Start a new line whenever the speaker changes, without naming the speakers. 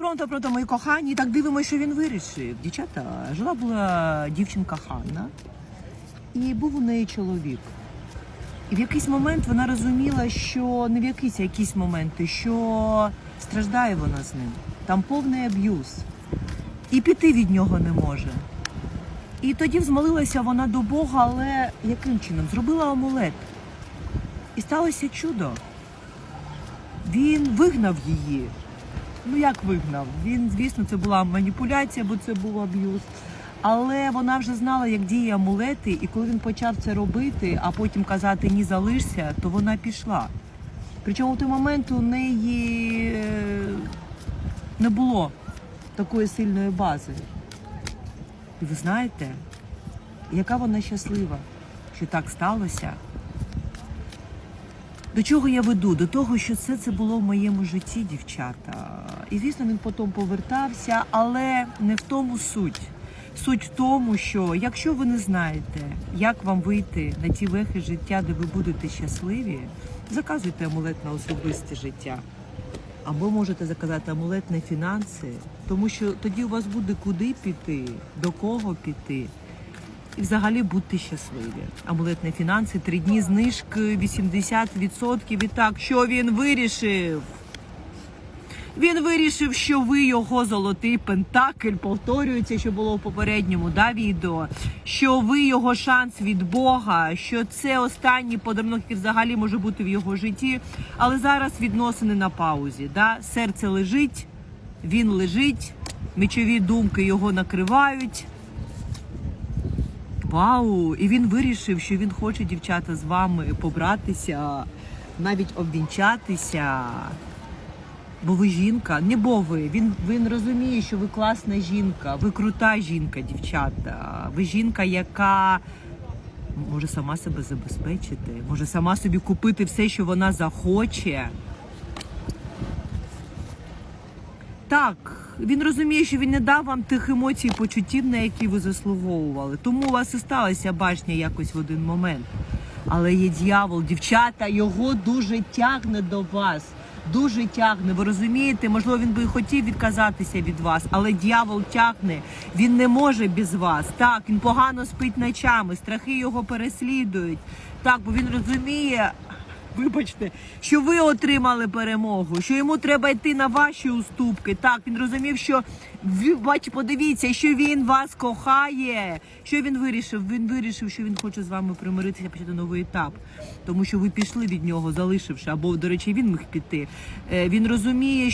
Пронто, пронто, мої кохані. Так дивимося, що він вирішив. Дівчата, жила була дівчинка Ханна, і був у неї чоловік. І в якийсь момент вона розуміла, що не в якийсь, якісь моменти, що страждає вона з ним. Там повний аб'юз. І піти від нього не може. І тоді взмолилася вона до Бога, але яким чином? Зробила амулет. І сталося чудо. Він вигнав її. Ну як вигнав? Він, звісно, це була маніпуляція, бо це був аб'юз. Але вона вже знала, як діє амулети, і коли він почав це робити, а потім казати ні, залишся, то вона пішла. Причому в той момент у неї е, не було такої сильної бази. І ви знаєте, яка вона щаслива, що так сталося. До чого я веду? До того, що все це було в моєму житті, дівчата. І звісно, він потім повертався, але не в тому суть. Суть в тому, що якщо ви не знаєте, як вам вийти на ті вехи життя, де ви будете щасливі, заказуйте амулет на особисте життя. Або можете заказати амулет на фінанси, тому що тоді у вас буде куди піти, до кого піти. І взагалі будьте щасливі. Амулет на фінанси, три дні знижки 80%. І так, що він вирішив? Він вирішив, що ви його золотий пентакль, повторюється, що було в попередньому да, відео, що ви його шанс від Бога, що це останній подарунок, який взагалі може бути в його житті. Але зараз відносини на паузі. Да? Серце лежить, він лежить, мічові думки його накривають. Вау! І він вирішив, що він хоче дівчата з вами побратися, навіть обвінчатися. Бо ви жінка, не бо ви. Він, він розуміє, що ви класна жінка, ви крута жінка, дівчата. Ви жінка, яка може сама себе забезпечити, може сама собі купити все, що вона захоче. Так, він розуміє, що він не дав вам тих емоцій і почуттів, на які ви заслуговували. Тому у вас і сталася башня якось в один момент. Але є дьявол, дівчата, його дуже тягне до вас. Дуже тягне. Ви розумієте? Можливо, він би хотів відказатися від вас, але дьявол тягне. Він не може без вас. Так, він погано спить ночами, страхи його переслідують. Так, бо він розуміє, Вибачте, що ви отримали перемогу, що йому треба йти на ваші уступки. Так, він розумів, що бач, подивіться, що він вас кохає. Що він вирішив? Він вирішив, що він хоче з вами примиритися, почати новий етап, тому що ви пішли від нього, залишивши, або, до речі, він міг піти. Е, Він розуміє,